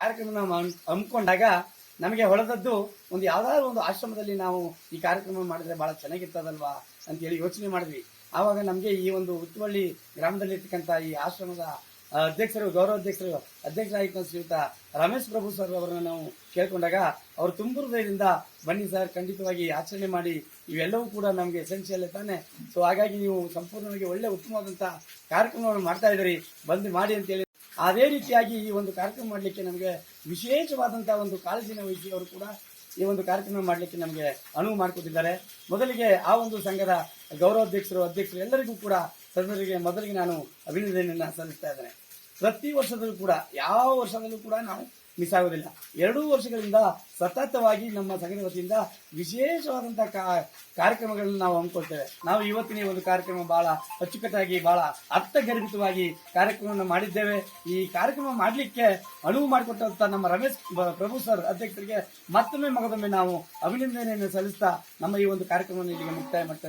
ಕಾರ್ಯಕ್ರಮ ನಾವು ಹಮ್ಮಿಕೊಂಡಾಗ ನಮಗೆ ಹೊಳೆದದ್ದು ಒಂದು ಯಾವ್ದಾದ್ರು ಒಂದು ಆಶ್ರಮದಲ್ಲಿ ನಾವು ಈ ಕಾರ್ಯಕ್ರಮ ಮಾಡಿದ್ರೆ ಬಹಳ ಚೆನ್ನಾಗಿರ್ತದಲ್ವಾ ಅಂತೇಳಿ ಯೋಚನೆ ಮಾಡಿದ್ವಿ. ಆವಾಗ ನಮಗೆ ಈ ಒಂದು ಉತ್ತುವಳ್ಳಿ ಗ್ರಾಮದಲ್ಲಿ ಇರ್ತಕ್ಕಂಥ ಈ ಆಶ್ರಮದ ಅಧ್ಯಕ್ಷರು ಗೌರವಾಧ್ಯಕ್ಷರು ಅಧ್ಯಕ್ಷರಾಗಿದ್ದ ಶ್ರೀಯುತ ರಮೇಶ್ ಪ್ರಭು ಸರ್ ಅವರನ್ನು ನಾವು ಕೇಳ್ಕೊಂಡಾಗ ಅವರು ತುಂಬ ಹೃದಯದಿಂದ, ಬನ್ನಿ ಸರ್, ಖಂಡಿತವಾಗಿ ಆಚರಣೆ ಮಾಡಿ, ಇವೆಲ್ಲವೂ ಕೂಡ ನಮಗೆ ಎಸೆನ್ಷಿಯಲ್ ತಾನೆ. ಸೊ ಹಾಗಾಗಿ ನೀವು ಸಂಪೂರ್ಣವಾಗಿ ಒಳ್ಳೆ ಉತ್ತಮವಾದಂಥ ಕಾರ್ಯಕ್ರಮವನ್ನು ಮಾಡ್ತಾ ಇದ್ದೀರಿ. ಬಂದು ಮಾಡಿ ಅಂತೇಳಿ ಅದೇ ರೀತಿಯಾಗಿ ಈ ಒಂದು ಕಾರ್ಯಕ್ರಮ ಮಾಡಲಿಕ್ಕೆ ನಮಗೆ ವಿಶೇಷವಾದಂತಹ ಒಂದು ಕಾಳಜಿನ ವಹಿಸಿ ಕೂಡ ಈ ಒಂದು ಕಾರ್ಯಕ್ರಮ ಮಾಡಲಿಕ್ಕೆ ನಮಗೆ ಅನುವು ಮಾಡಿಕೊಟ್ಟಿದ್ದಾರೆ. ಮೊದಲಿಗೆ ಆ ಒಂದು ಸಂಘದ ಗೌರವಾಧ್ಯಕ್ಷರು, ಅಧ್ಯಕ್ಷರು ಎಲ್ಲರಿಗೂ ಕೂಡ ಸದಸ್ಯರಿಗೆ ಮೊದಲಿಗೆ ನಾನು ಅಭಿನಂದನೆಯನ್ನು ಸಲ್ಲಿಸ್ತಾ ಇದ್ದೇನೆ. ಪ್ರತಿ ವರ್ಷದಲ್ಲೂ ಕೂಡ, ಯಾವ ವರ್ಷದಲ್ಲೂ ಕೂಡ ನಾವು ಮಿಸ್ ಆಗೋದಿಲ್ಲ. ಎರಡೂ ವರ್ಷಗಳಿಂದ ಸತತವಾಗಿ ನಮ್ಮ ಸಂಘದ ವತಿಯಿಂದ ವಿಶೇಷವಾದಂಥ ಕಾರ್ಯಕ್ರಮಗಳನ್ನು ನಾವು ಹಮ್ಮಿಕೊಳ್ತೇವೆ. ನಾವು ಇವತ್ತಿನ ಒಂದು ಕಾರ್ಯಕ್ರಮ ಬಹಳ ಅಚ್ಚುಕಟ್ಟಾಗಿ, ಬಹಳ ಅರ್ಥಗರ್ಭಿತವಾಗಿ ಕಾರ್ಯಕ್ರಮವನ್ನು ಮಾಡಿದ್ದೇವೆ. ಈ ಕಾರ್ಯಕ್ರಮ ಮಾಡಲಿಕ್ಕೆ ಅನುವು ಮಾಡಿಕೊಟ್ಟಂಥ ನಮ್ಮ ರಮೇಶ್ ಪ್ರಭು ಸರ್ ಅಧ್ಯಕ್ಷರಿಗೆ ಮತ್ತೊಮ್ಮೆ ಮಗದೊಮ್ಮೆ ನಾವು ಅಭಿನಂದನೆಯನ್ನು ಸಲ್ಲಿಸ್ತಾ ನಮ್ಮ ಈ ಒಂದು ಕಾರ್ಯಕ್ರಮವನ್ನು ಇಲ್ಲಿಗೆ ಮುಕ್ತಾಯ ಮಾಡ್ತೇವೆ.